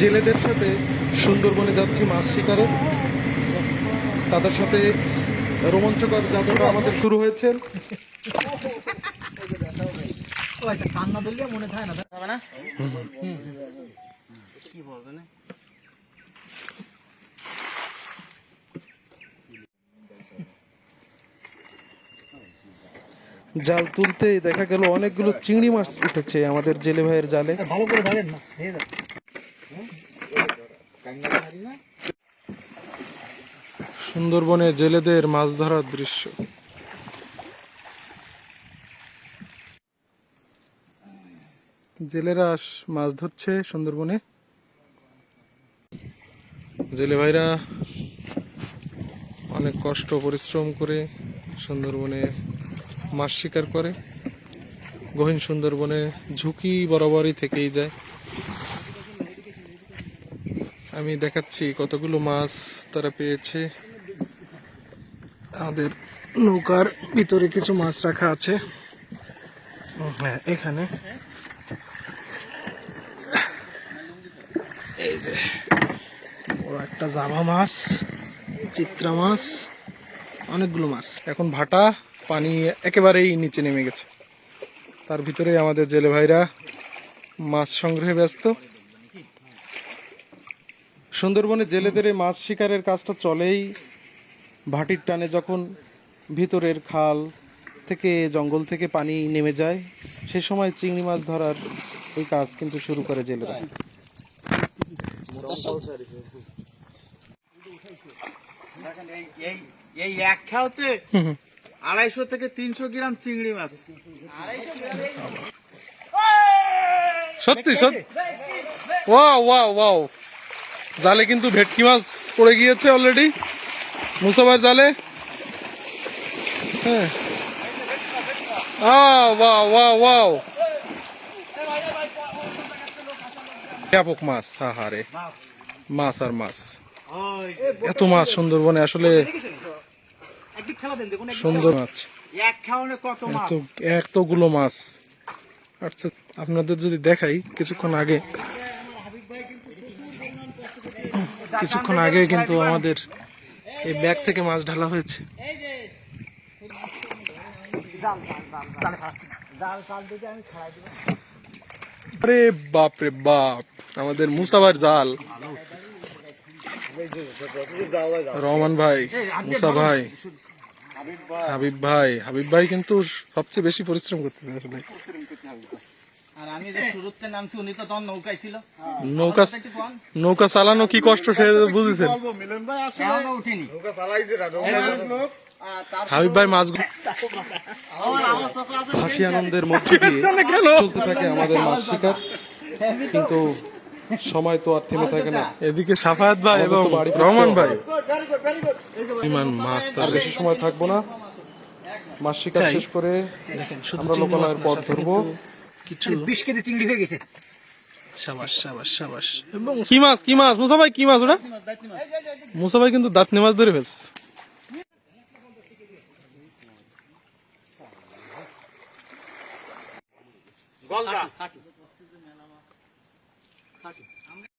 জেলেদের সাথে সুন্দরবনে যাচ্ছি মাছ শিকারে। তাদের সাথে রোমাঞ্চকর যাত্রা আমাদের শুরু হয়েছে। কান্না ধরলে মনে থাকে না। হবে না? জাল তুলতে দেখা গেল অনেকগুলো চিংড়ি মাছ উঠেছে আমাদের জেলে ভাইয়ের জালে। ভালো করে ধরেন না সুন্দরবনে জেলেদের মাছ ধরার দৃশ্য। জেলেরা মাছ ধরছে সুন্দরবনে। জেলে ভাইরা অনেক কষ্ট, পরিশ্রম করে সুন্দরবনে মাছ শিকার করে। গহীন সুন্দরবনে ঝুঁকি বরাবরই থেকেই যায়। আমি দেখাচ্ছি কতগুলো মাছ তারা পেয়েছে। আমাদের নৌকার ভিতরে কিছু মাছ রাখা আছে। হ্যাঁ এখানে। এই যে, বড় একটা জাভা মাছ, চিত্রা মাছ, অনেকগুলো মাছ। এখন ভাটা পানি একেবারেই নিচে নেমে গেছে। তার ভিতরে আমাদের জেলে ভাইরা মাছ সংগ্রহে ব্যস্ত। সুন্দরবনে জেলেদের এই মাছ শিকারের কাজটা চলেই। ভাটির টানে যখন ভিতরের খাল থেকে জঙ্গল থেকে পানি নেমে যায় সে সময় চিংড়ি মাছ ধরার এই কাজ কিন্তু শুরু করে জেলেরা। এই এই এক খাওয়াতে আড়াইশো থেকে তিনশো গ্রাম চিংড়ি মাছ। সত্যি সত্যি। Wow wow wow. জালে কিন্তু ভেটকি মাছ পড়ে গিয়েছে অলরেডি মুসাবার জালে। হ্যাঁ। ওয়াও ওয়াও ওয়াও ব্যাপক মাছ হা হা রে মাছ আর মাছ। এত মাছ সুন্দরবনে, আসলে সুন্দর মাছ। এতগুলো মাছ। আচ্ছা আপনাদের যদি দেখাই কিছুক্ষণ আগে কিছুক্ষণ আগে কিন্তু আমাদের এই ব্যাগ থেকে মাছ ঢালা হয়েছে। আরে বাপ রে বাপ, আমাদের মুসাবার জাল। রহমান ভাই, মুসা ভাই, হাবিব ভাই হাবিব ভাই কিন্তু সবচেয়ে বেশি পরিশ্রম করতেছে আসলে। আর আমি যে শুরুতে নামছি উনি তো তখন নৌকায় ছিল। নৌকা নৌকা চালানো কি কষ্ট সে বুঝেছেন? উঠিনি। হাবিব ভাই মাছ হাসি আনন্দের মধ্যে দিয়ে চলতে থাকে আমাদের মাছ শিকার। কিন্তু সময় তো আর থেমে থাকে না। এদিকে সাফায়াত ভাই এবং রহমান ভাই। ইমান মাছ তার বেশি সময় থাকব না। মাছ শিকার শেষ করে আমরা লোকালয়ের পথ ধরবো। কিছু বিশ কেজি চিংড়ি হয়ে গেছে। শাবাশ সাবাস সাবাস। এবং কি মাছ কি মাছ? মুসা ভাই কি মাছ ওটা? মুসা ভাই কিন্তু দাঁতনে মাছ ধরে ফেলছে। গলদা।